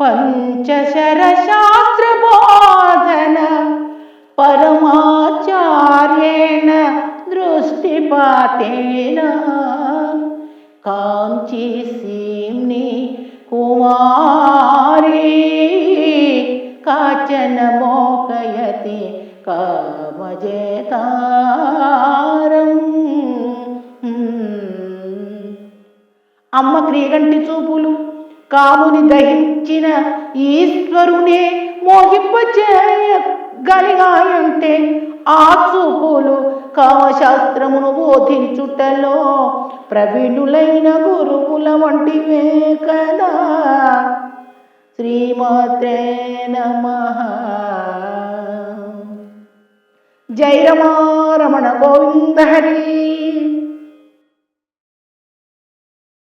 పంచశర శాస్త్ర బోధన పరమాచార్యేణ దృష్టిపాతేన. కాంచీ సీమ్ని కుమారీ కాచన మోకయతి కామజేతారం. అమ్మ క్రీగంటి చూపులు కాముని దహించిన ఈశ్వరునే మోహింపచేయగలిగాయంటే ఆ చూపులు కామశాస్త్రమును బోధించుటలో ప్రవీణులైన గురువుల వంటివే కదా. శ్రీమాత్రే నమ. జై రమా రమణ గోవింద హరి.